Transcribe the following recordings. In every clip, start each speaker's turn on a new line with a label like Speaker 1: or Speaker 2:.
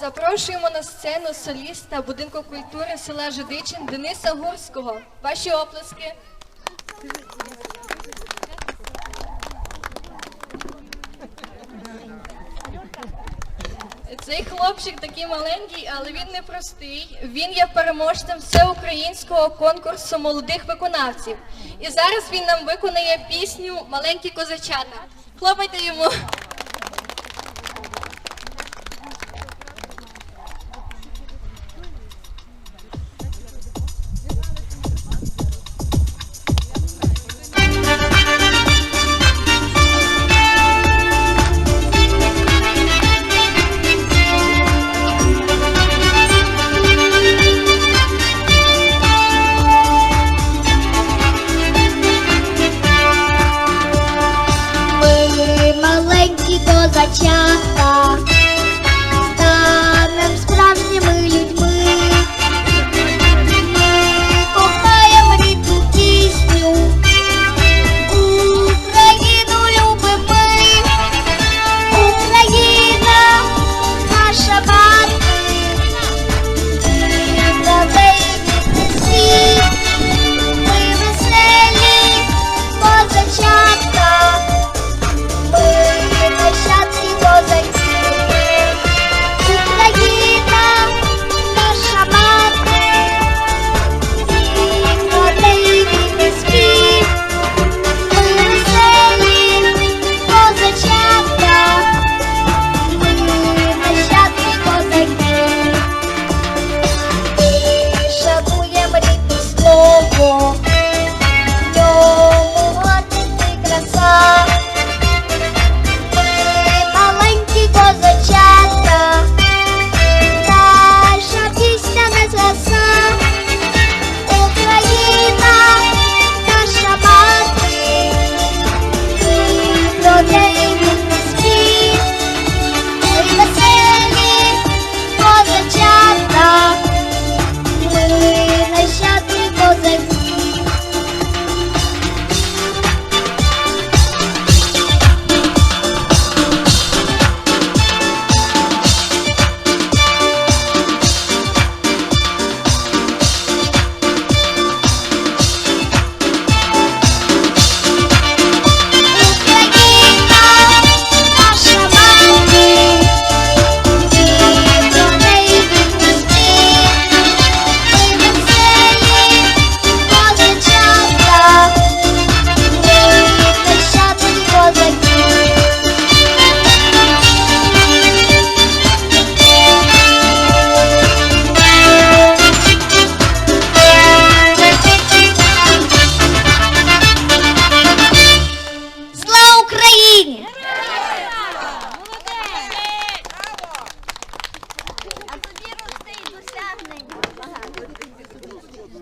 Speaker 1: Запрошуємо на сцену соліста будинку культури села Жидичин Дениса Гурського. Ваші оплески. Цей хлопчик такий маленький, але він не простий. Він є переможцем всеукраїнського конкурсу молодих виконавців. І зараз він нам виконає пісню Маленькі козачата. Хлопайте йому.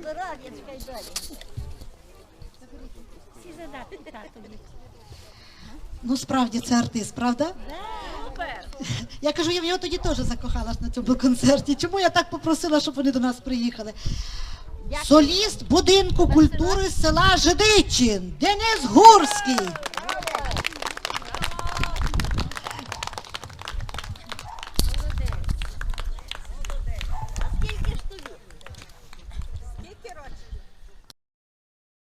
Speaker 2: Здоров'ячка чекай далі. Всі задати татові.
Speaker 3: Ну, справді це артист, правда? Я кажу, я в нього тоді теж закохалась на цьому концерті. Чому я так попросила, щоб вони до нас приїхали? Соліст будинку культури села Жидичин Денис Гурський.